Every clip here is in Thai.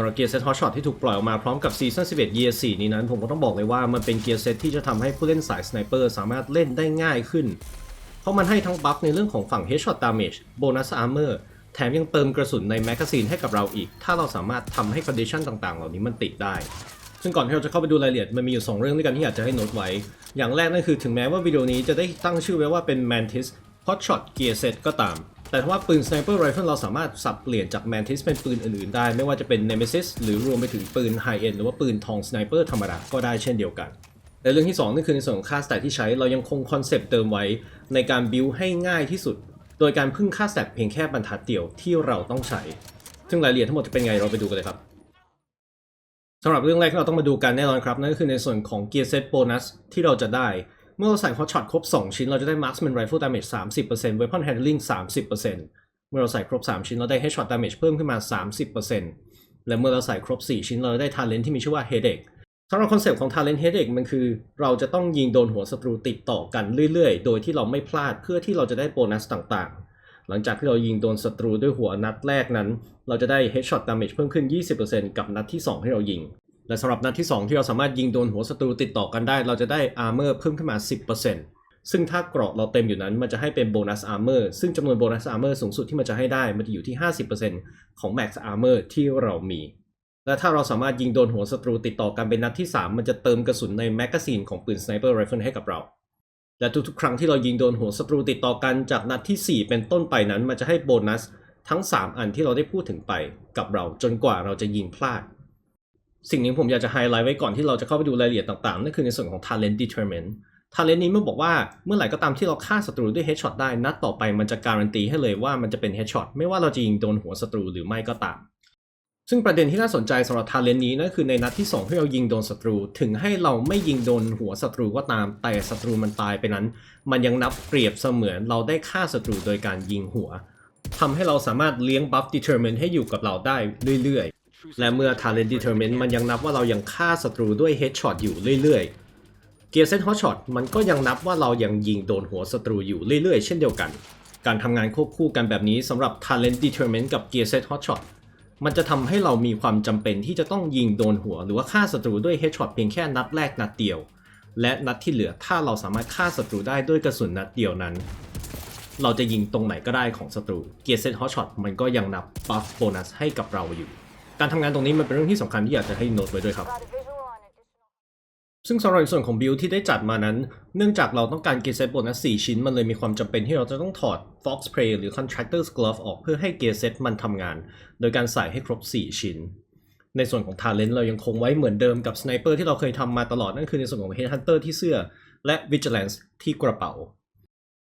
ำหรับเกียร์เซตฮอตช็อตที่ถูกปล่อยออกมาพร้อมกับซีซั่น11 Year 4 นี้นั้น ผมก็ต้องบอกเลยว่ามันเป็นเกียร์เซตที่จะทำให้ผู้เล่นสายสไนเปอร์สามารถเล่นได้ง่ายขึ้น เพราะมันให้ทั้งบัฟในเรื่องของฝั่ง Headshot Damage Bonus Armor แถมยังเติมกระสุนในแมกกาซีนให้กับเราอีก ถ้าเราสามารถทำให้ condition ต่างๆ เหล่านี้มันติดได้ ซึ่งก่อนที่เราจะเข้าไปดูรายละเอียด มันมีอยู่ 2 เรื่องด้วยกันที่อยากจะให้โน้ตไว้ อย่างแรกนั่นคือถึงแม้ว่าวิดีโอนี้จะได้ตั้งชื่อไว้ว่าเป็น Mantis Hotshot Gear Set ก็ตาม แต่ถ้าว่าปืน Sniper Rifle เราสามารถสับเปลี่ยนจาก Mantis เป็นปืนอื่นๆได้ ไม่ว่าจะเป็น Nemesis หรือรวมไปถึงปืน High End หรือว่าปืนทอง Sniper ธรรมดาก็ได้เช่นเดียวกันและเรื่องที่2นั่นคือในส่วนของค่าสแตทที่ใช้เรายังคงคอนเซปต์เติมไว้ในการบิวให้ง่ายที่สุด โดยการพึ่งค่าสแตทเพียงแค่บรรทัดเดียวที่เราต้องใช้ ซึ่งรายละเอียดทั้งหมดจะเป็นไงเราไปดูกันเลยครับสำหรับเรื่องแรกที่เราต้องมาดูกันแน่นอนครับ นั่นก็คือในส่วนของ Gear Set Bonus ที่เราจะได้ เมื่อเราใส่ Hot Shot ครบ 2 ชิ้น เราจะได้ Marksman Rifle Damage 30% Weapon Handling 30%เมื่อเราใส่ครบ 3 ชิ้น เราได้ Headshot Damage เพิ่มขึ้นมา 30%และเมื่อเราใส่ครบ 4 ชิ้น เราได้ Talent ที่มีชื่อว่า Headache สำหรับคอนเซปต์ของ Talent Headache มันคือ เราจะต้องยิงโดนหัวศัตรูติดต่อกันเรื่อยๆ โดยที่เราไม่พลาดเพื่อที่เราจะได้โบนัสต่างๆ หลังจากที่เรายิงโดนศัตรูด้วยหัวนัดแรกนั้น เราจะได้ Headshot Damage เพิ่มขึ้น 20%กับนัดที่ 2 ที่เรายิง และสำหรับนัดที่ 2 ที่เราสามารถยิงโดนหัวศัตรูติดต่อกันได้ เราจะได้ Armor เพิ่มขึ้นมา 10%ซึ่งถ้าเกราะเราเต็มอยู่นั้น มันจะให้เป็น Bonus Armor ซึ่งจำนวน Bonus Armor สูงสุดที่มันจะให้ได้ มันจะอยู่ที่ 50%ของ Max Armor ที่เรามี และถ้าเราสามารถยิงโดนหัวศัตรูติดต่อกันเป็นนัดที่ 3 มันจะเติมกระสุนในแมกกาซีนของปืน Sniper Rifle ให้กับเรา และทุกๆ ครั้งที่เรายิงโดนหัวศัตรูติดต่อกันจากนัดที่ 4 เป็นต้นไปนั้น มันจะให้โบนัสทั้ง 3 อันที่เราได้พูดถึงไปกับเราจนกว่าเราจะยิงพลาด สิ่งนี้ผมอยากจะไฮไลท์ไว้ก่อนที่เราจะเข้าไปดูรายละเอียดต่างๆ นั่นคือในส่วนของ talent determinant talent นี้มันบอกว่าเมื่อไหร่ก็ตามที่เราฆ่าศัตรูด้วย headshot ได้ นัดต่อไปมันจะการันตีให้เลยว่ามันจะเป็น headshot ไม่ว่าเราจะยิงโดนหัวศัตรูหรือไม่ก็ตาม ซึ่งประเด็นที่น่าสนใจสำหรับ talent นี้นั่นคือในนัดที่2ที่เรายิงโดนศัตรู ถึงให้เราไม่ยิงโดนหัวศัตรูก็ตาม แต่ศัตรูมันตายไปนั้น มันยังนับเปรียบเสมือนเราได้ฆ่าศัตรูโดยการยิงหัวทำให้เราสามารถเลี้ยง buff determinant ให้อยู่กับเราได้เรื่อยๆ และเมื่อ talent determinant มันยังนับว่าเรายังฆ่าศัตรูด้วย headshot อยู่เรื่อยๆเกียร์เซตฮอตช็อตมันก็ยังนับว่าเรายังยิงโดนหัวศัตรูอยู่เรื่อยๆ เช่นเดียวกัน การทำงานควบคู่กันแบบนี้สำหรับ talent determinant กับเกียร์เซตฮอตช็อตมันจะทำให้เรามีความจำเป็นที่จะต้องยิงโดนหัว หรือว่าฆ่าศัตรูด้วย headshot เพียงแค่นัดแรกนัดเดียว และนัดที่เหลือถ้าเราสามารถฆ่าศัตรูได้ด้วยกระสุนนัดเดียวนั้น เราจะยิงตรงไหนก็ได้ของศัตรูเกียร์เซตฮอตช็อตมันก็ยังนับบัฟโบนัสให้กับเราอยู่ การทำงานตรงนี้มันเป็นเรื่องที่สำคัญที่อยากจะให้โน้ตไว้ด้วยครับ ซึ่งสำหรับในส่วนของบิลที่ได้จัดมานั้น เนื่องจากเราต้องการเกียร์เซตโบนัส4ชิ้น มันเลยมีความจำเป็นที่เราจะต้องถอด Fox Prey หรือ Contractor's Glove ออกเพื่อให้เกียร์เซตมันทำงาน โดยการใส่ให้ครบ 4 ชิ้นในส่วนของ Talent เรายังคงไว้เหมือนเดิมกับ Sniper ที่เราเคยทำมาตลอด นั่นคือในส่วนของ Headhunter ที่เสื้อ และ Vigilance ที่กระเป๋า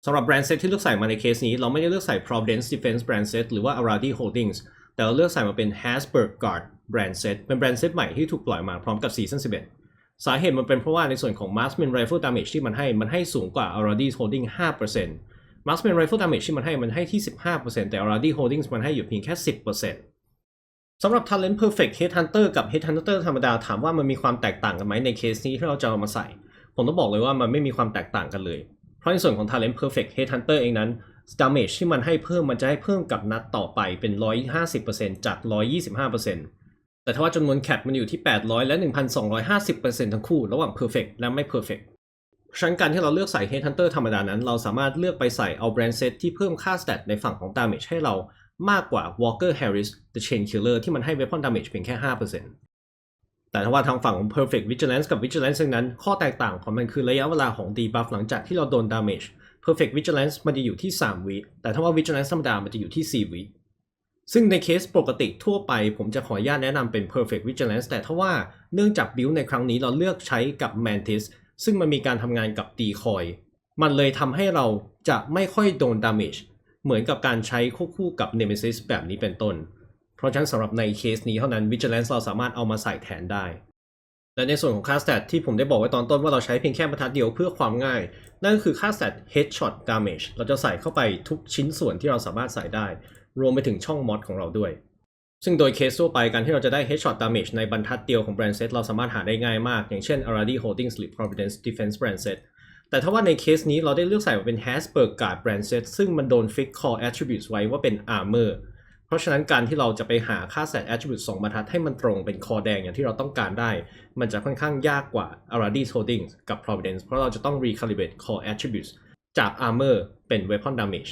สำหรับแบรนด์เซตที่เลือกใส่มาในเคสนี้ เราไม่ได้เลือกใส่ Providence Defense Brand Set หรือว่า Aradi Holdings แต่เราเลือกใส่มาเป็น Hasberg Guard Brand Set เป็นแบรนด์เซตใหม่ที่ถูกปล่อยมาพร้อมกับ Season 11 สาเหตุมันเป็นเพราะว่าในส่วนของ Marksman Rifle Damage ที่มันให้มันให้สูงกว่า Aradi Holding 5% Marksman Rifle Damage ที่มันให้มันให้ที่ 15%แต่ Aradi Holdings มันให้อยู่เพียงแค่ 10%สำหรับ Talent Perfect Headhunter กับ Headhunter ธรรมดาถามว่ามันมีความแตกต่างกันไหมในเคสนี้ที่เราจะเอามาใส่ ผมต้องบอกเลยว่ามันไม่มีความแตกต่างกันเลย เพราะในส่วนของ Talent Perfect Headhunter เองนั้น damage ที่มันให้เพิ่มมันจะให้เพิ่มกับนัดต่อไปเป็น 150%จาก 125%แต่ถ้าว่าจำนวนแคปมันอยู่ที่ 800 และ 1,250%ทั้งคู่ระหว่าง perfect และไม่ perfect ฉะนั้นการที่เราเลือกใส่ Headhunter ธรรมดานั้น เราสามารถเลือกไปใส่เอา brand set ที่เพิ่มค่า stat ในฝั่งของ damage ให้เรามากกว่า Walker Harris The Chain Killer ที่มันให้ weapon damage เพียงแค่ 5%แต่ถ้าว่าทางฝั่งของ perfect vigilance กับ vigilance นั้น ข้อแตกต่างของมันคือระยะเวลาของ debuff หลังจากที่เราโดน damage perfect vigilance มันจะอยู่ที่ 3 วิ แต่ถ้าว่า vigilance ธรรมดา มันจะอยู่ที่ 4 วิ ซึ่งในเคสปกติทั่วไป ผมจะขออนุญาตแนะนำเป็น perfect vigilance แต่ถ้าว่าเนื่องจากบิลในครั้งนี้เราเลือกใช้กับ mantis ซึ่งมันมีการทำงานกับ decoy มันเลยทำให้เราจะไม่ค่อยโดน damage เหมือนกับการใช้ควบคู่กับ nemesis แบบนี้เป็นต้น เพราะฉะนั้นสำหรับในเคสนี้เท่านั้น vigilance เราสามารถเอามาใส่แทนได้ และในส่วนของค่า stat ที่ผมได้บอกไว้ตอนต้นว่าเราใช้เพียงแค่บรรทัดเดียวเพื่อความง่าย นั่นก็คือค่า stat headshot damage เราจะใส่เข้าไปทุกชิ้นส่วนที่เราสามารถใส่ได้ รวมไปถึงช่อง mod ของเราด้วย ซึ่งโดยเคสทั่วไปการที่เราจะได้ headshot damage ในบรรทัดเดียวของ brand set เราสามารถหาได้ง่ายมาก อย่างเช่น Aradi Holdings หรือ Providence Defense brand set แต่ถ้าว่าในเคสนี้เราได้เลือกใส่มาเป็น Hasberg Guard brand set ซึ่งมันโดน fix core attributes ไว้ว่าเป็น armor เพราะฉะนั้นการที่เราจะไปหาค่า stat attribute 2บรรทัดให้มันตรงเป็นคอแดงอย่างที่เราต้องการได้ มันจะค่อนข้างยากกว่า Aradi's Holdings กับ Providence เพราะเราจะต้อง recalibrate core attributes จาก armor เป็น weapon damage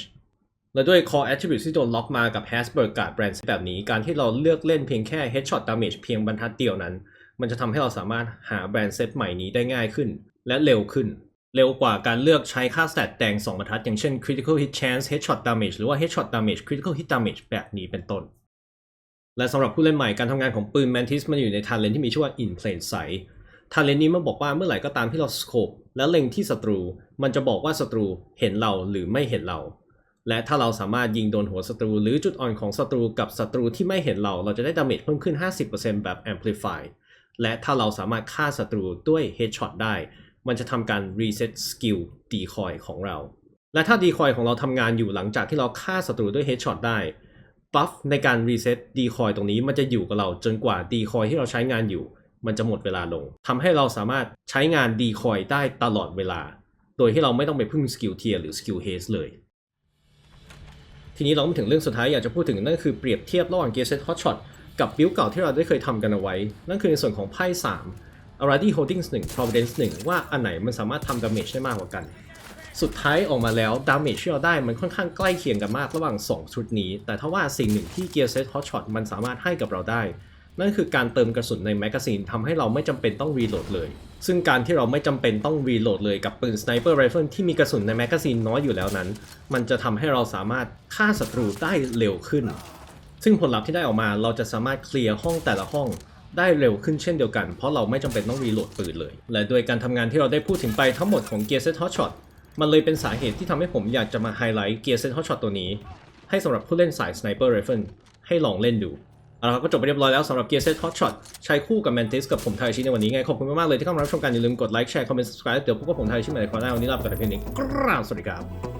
และด้วย core attributes ที่โดนล็อกมากับ Hasberg Guard Brand แบบนี้ การที่เราเลือกเล่นเพียงแค่ headshot damage เพียงบรรทัดเดียวนั้น มันจะทำให้เราสามารถหาแบรนด์เซตใหม่นี้ได้ง่ายขึ้น และเร็วขึ้น เร็วกว่าการเลือกใช้ค่า stat แดง2บรรทัด อย่างเช่น critical hit chance headshot damage หรือว่า headshot damage critical hit damage แบบนี้เป็นต้น และสำหรับผู้เล่นใหม่การทำงานของปืน Mantis มันอยู่ใน talent ที่มีชื่อว่า in plain sight talent นี้มันบอกว่าเมื่อไหร่ก็ตามที่เรา scope และเล็งที่ศัตรู มันจะบอกว่าศัตรูเห็นเราหรือไม่เห็นเรา และถ้าเราสามารถยิงโดนหัวศัตรู หรือจุดอ่อนของศัตรูกับศัตรูที่ไม่เห็นเรา เราจะได้ดาเมจเพิ่มขึ้น 50%แบบ amplify และถ้าเราสามารถฆ่าศัตรูด้วย headshot ได้ มันจะทำการ reset skill decoy ของเรา และถ้า decoy ของเราทำงานอยู่หลังจากที่เราฆ่าศัตรูด้วย headshot ได้บัฟในการ reset decoy ตรงนี้มันจะอยู่กับเราจนกว่า decoy ที่เราใช้งานอยู่ มันจะหมดเวลาลงทำให้เราสามารถใช้งาน decoy ได้ตลอดเวลา โดยที่เราไม่ต้องไปพึ่ง skill tier หรือ skill haste เลยทีนี้เรามาถึงเรื่องสุดท้ายอยากจะพูดถึงนั่นคือเปรียบเทียบระหว่าง Gear Set Hotshot กับบิลเก่าที่เราได้เคยทำกันเอาไว้ นั่นคือในส่วนของไพ่3 Aradi Holdings 1 Providence 1 ว่าอันไหนมันสามารถทำดาเมจได้มากกว่ากัน สุดท้ายออกมาแล้วดาเมจที่เราได้มันค่อนข้างใกล้เคียงกันมากระหว่าง 2 ชุดนี้ แต่ถ้าว่าสิ่งหนึ่งที่ Gear Set Hotshot มันสามารถให้กับเราได้ นั่นคือการเติมกระสุนในแมกกาซีนทำให้เราไม่จำเป็นต้องรีโหลดเลย ซึ่งการที่เราไม่จำเป็นต้องรีโหลดเลยกับปืน Sniper Rifle ที่มีกระสุนในแมกกาซีนน้อยอยู่แล้วนั้น มันจะทำให้เราสามารถฆ่าศัตรูได้เร็วขึ้น ซึ่งผลลัพธ์ที่ได้ออกมาเราจะสามารถเคลียร์ห้องแต่ละห้อง ได้เร็วขึ้นเช่นเดียวกัน เพราะเราไม่จำเป็นต้องรีโหลดปืนเลย และโดยการทำงานที่เราได้พูดถึงไปทั้งหมดของ Gear Set Hotshot มันเลยเป็นสาเหตุที่ทำให้ผมอยากจะมาไฮไลท์ Gear Set Hotshot ตัวนี้ ให้สำหรับผู้เล่นสาย Sniper Rifle ให้ลองเล่นดูเอาละครับก็จบไปเรียบร้อยแล้วสำหรับ Gear Set Hotshot ใช้คู่กับ Mantis กับผมไทยชิในวันนี้ไง ขอบคุณมากๆเลยที่เข้ามารับชมกันอย่าลืมกดไลค์แชร์คอมเมนต์ subscribe เดี๋ยวพวกบผมไทยชิใหม่ในคราวหน้าวันนี้ลาไปก่อนแต่เพียงนี้กราบสวัสดีครับ